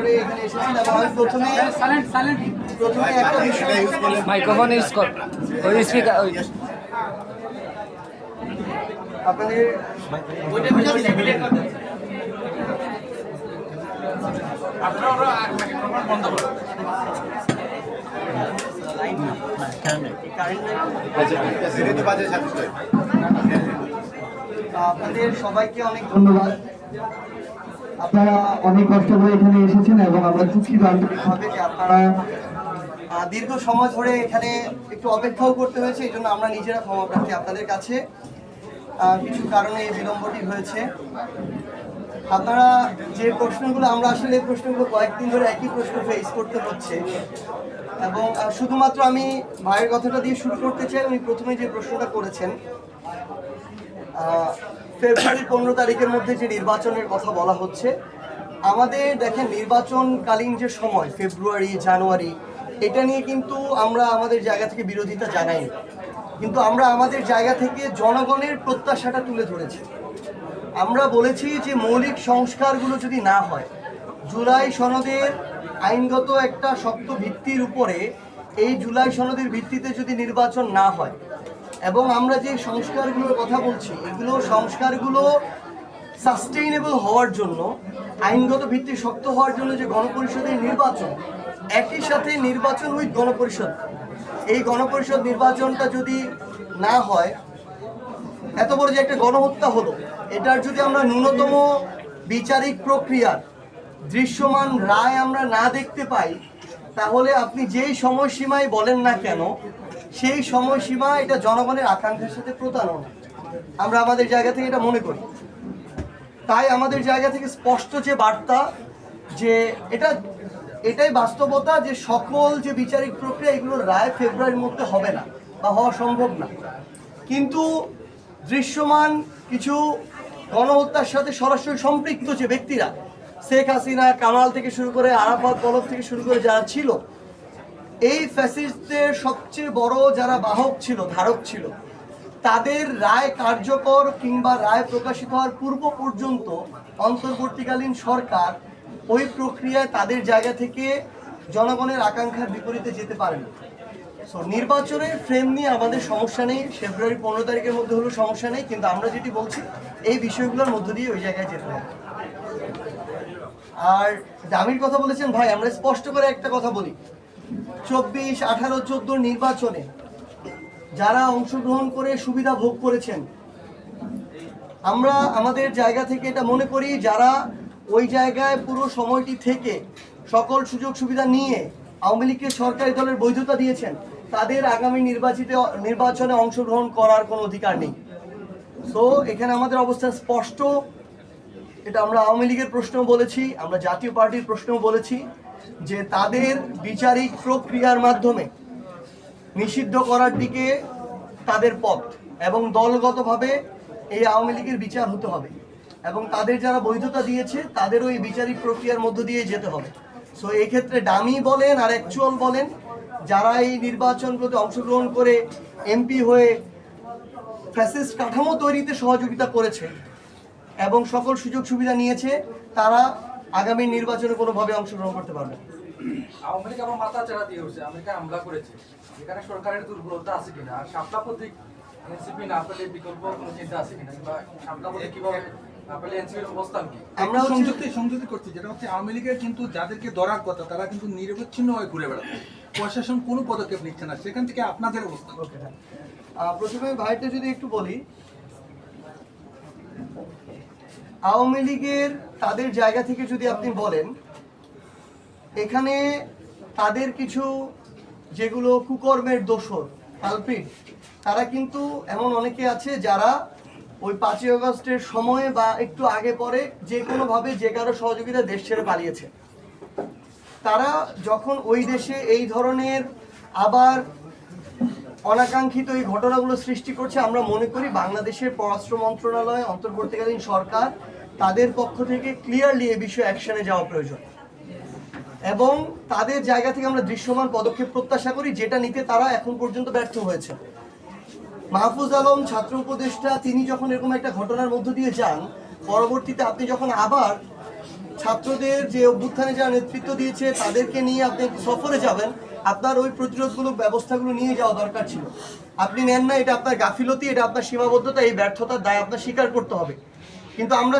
করে এখানে এসেছেন আমি প্রথমে প্রথমে একটা বিষয় মাইক্রোফোন ইউজ কর ওই স্পিকার ওই আপনাদের আপনাদের সবাইকে অনেক ধন্যবাদ। আপনারা অনেক কষ্ট করে এখানে এসেছেন এবং আমরা দুঃখিত আন্তরিকভাবে যে আপনারা দীর্ঘ সময় ধরে এখানে একটু অপেক্ষাও করতে হয়েছে, এই জন্য আমরা নিজেরা ক্ষমা প্রার্থী আপনাদের কাছে কিছু কারণে এই বিলম্বটি হয়েছে। আপনারা যে প্রশ্নগুলো, আমরা আসলে এই প্রশ্নগুলো কয়েকদিন ধরে একই প্রশ্ন ফেস করতে হচ্ছে। এবং শুধুমাত্র আমি ভাইয়ের কথাটা দিয়ে শুরু করতে চাই, উনি প্রথমে যে প্রশ্নটা করেছেন ফেব্রুয়ারি পনেরো তারিখের মধ্যে যে নির্বাচনের কথা বলা হচ্ছে, আমাদের দেখেন নির্বাচনকালীন যে সময়, ফেব্রুয়ারি, জানুয়ারি, এটা নিয়ে কিন্তু আমরা আমাদের জায়গা থেকে বিরোধিতা জানাই কিন্তু আমরা আমাদের জায়গা থেকে জনগণের প্রত্যাশাটা তুলে ধরেছি। আমরা বলেছি যে মৌলিক সংস্কারগুলো যদি না হয়, জুলাই সনদের আইনগত একটা শক্ত ভিত্তির উপরে এই জুলাই সনদের ভিত্তিতে যদি নির্বাচন না হয় এবং আমরা যে সংস্কারগুলোর কথা বলছি, এগুলো সংস্কারগুলো সাস্টেইনেবল হওয়ার জন্য, আইনগত ভিত্তি শক্ত হওয়ার জন্য যে গণপরিষদের নির্বাচন, একই সাথে নির্বাচন উইথ গণপরিষদ। এই গণপরিষদ নির্বাচনটা যদি না হয়, এত বড় যে একটা গণহত্যা হলো, এটার যদি আমরা ন্যূনতম বিচারিক প্রক্রিয়ার দৃশ্যমান রায় আমরা না দেখতে পাই তাহলে আপনি যেই সময়সীমায় বলেন না কেন, সেই সময়সীমা এটা জনগণের আকাঙ্ক্ষার সাথে প্রতারণা। আমরা আমাদের জায়গা থেকে এটা মনে করি। তাই আমাদের জায়গা থেকে স্পষ্ট যে বার্তা যে এটা, এটাই বাস্তবতা যে সকল যে বিচারিক প্রক্রিয়া এগুলোর রায় ফেব্রুয়ারির মধ্যে হবে না বা হওয়া সম্ভব না। কিন্তু দৃশ্যমান কিছু গণহত্যার সাথে সরাসরি সম্পৃক্ত যে ব্যক্তিরা শেখ হাসিনা, কামাল থেকে শুরু করে আরাফাত, পলক থেকে শুরু করে যারা ছিল, এই ফ্যাসিস্টদের সবচেয়ে বড় যারা বাহক ছিল, ধারক ছিল, তাদের রায় কার্যকর কিংবা রায় প্রকাশিত হওয়ার পূর্ব পর্যন্ত অন্তর্বর্তীকালীন সরকার ওই প্রক্রিয়ায় তাদের জায়গা থেকে জনগণের আকাঙ্ক্ষার বিপরীতে যেতে পারে না। সো নির্বাচনের ফ্রেম নিয়ে আমাদের সমস্যা নেই, ফেব্রুয়ারি পনেরো তারিখের মধ্যে হলেও সমস্যা নেই, কিন্তু আমরা যেটি বলছি, এই বিষয়গুলোর মধ্য দিয়ে ওই জায়গায় যেতে হবে। আর দামির কথা বলেছেন, ভাই, আমরা স্পষ্ট করে একটা কথা বলি। চব্বিশ, আঠারো, চোদ্দ নির্বাচনে যারা অংশগ্রহণ করে সুবিধা ভোগ করেছেন, আমরা আমাদের জায়গা থেকে এটা মনে করি, যারা ওই জায়গায় পুরো সময়টি থেকে সকল সুযোগ সুবিধা নিয়ে আওয়ামী লীগকে সরকারি দলের বৈধতা দিয়েছেন, তাদের আগামী নির্বাচিত, নির্বাচনে অংশগ্রহণ করার কোনো অধিকার নেই। তো এখানে আমাদের অবস্থান স্পষ্ট। এটা আমরা আওয়ামী লীগের প্রশ্ন বলেছি, আমরা জাতীয় পার্টির প্রশ্নও বলেছি যে তাদের বিচারিক প্রক্রিয়ার মাধ্যমে নিষিদ্ধ করার দিকে তাদের পথ এবং দলগতভাবে এই আওয়ামী লীগের বিচার হতে হবে এবং তাদের যারা বৈধতা দিয়েছে, তাদেরও এই বিচারিক প্রক্রিয়ার মধ্য দিয়ে যেতে হবে। সো এই ক্ষেত্রে ডামি বলেন আর অ্যাকচুয়াল বলেন, যারা এই নির্বাচনগুলোতে অংশগ্রহণ করে এমপি হয়ে ফ্যাসিস্ট কাঠামো তৈরিতে সহযোগিতা করেছে এবং সকল সুযোগ সুবিধা নিয়েছে তারা আগামী নির্বাচনে কোনোভাবে অংশগ্রহণ করতে পারবে না। আওয়ামী লীগ আবার মাথা চাড়া দিয়ে উঠছে আমেরিকা হামলা করেছে। এখানে সরকারের দুর্বলতা আছে কিনা? আর শাপলা প্রতীক এনসিপি না পেলে বিকল্প কোনো চিন্তা আছে কিনা? কিংবা শাপলা প্রতীক কীভাবে আমরা সংযুক্তি সংযুক্তি করছি যেটা হচ্ছে আওয়ামী লীগের কিন্তু যাদেরকে ধরার কথা তারা কিন্তু নিরবচ্ছিন্ন হয়ে ঘুরে বেড়াচ্ছে। প্রশাসন কোনো পদক্ষেপ নিচ্ছে না সেখান থেকে আপনাদের অবস্থা। প্রথমে ভাইটা যদি একটু বলি আওয়ামী লীগের তাদের জায়গা থেকে যদি আপনি বলেন, এখানে তাদের কিছু যেগুলো কুকর্মের দোষর কালপিট তারা কিন্তু এমন অনেকে আছে যারা ওই পাঁচই আগস্টের সময়ে বা একটু আগে পরে যে কোনোভাবে যে কারও সহযোগিতা দেশ ছেড়ে পালিয়েছে। তারা যখন ওই দেশে এই ধরনের আবার অনাকাঙ্ক্ষিত এই ঘটনাগুলো সৃষ্টি করছে। আমরা মনে করি বাংলাদেশের পররাষ্ট্র মন্ত্রণালয়, অন্তর্বর্তীকালীন সরকার তাদের পক্ষ থেকে ক্লিয়ারলি এ বিষয়ে অ্যাকশনে যাওয়া প্রয়োজন। এবং তাদের জায়গা থেকে আমরা দৃশ্যমান পদক্ষেপ প্রত্যাশা করি, যেটা নিতে তারা এখন পর্যন্ত ব্যর্থ হয়েছে। মাহফুজ আলম, ছাত্র উপদেষ্টা, তিনি যখন এরকম একটা ঘটনার মধ্য দিয়ে যান, পরবর্তীতে আপনি যখন আবার ছাত্রদের যে অভ্যুত্থানে যারা নেতৃত্ব দিয়েছে, তাদেরকে নিয়ে আপনি সফরে যাবেন আপনার ওই প্রতিরোধগুলো ব্যবস্থাগুলো নিয়ে যাওয়া দরকার ছিল। আপনি নেন না, এটা আপনার গাফিলতি, এটা আপনার সীমাবদ্ধতা, এই ব্যর্থতার দায় আপনার স্বীকার করতে হবে। কিন্তু আমরা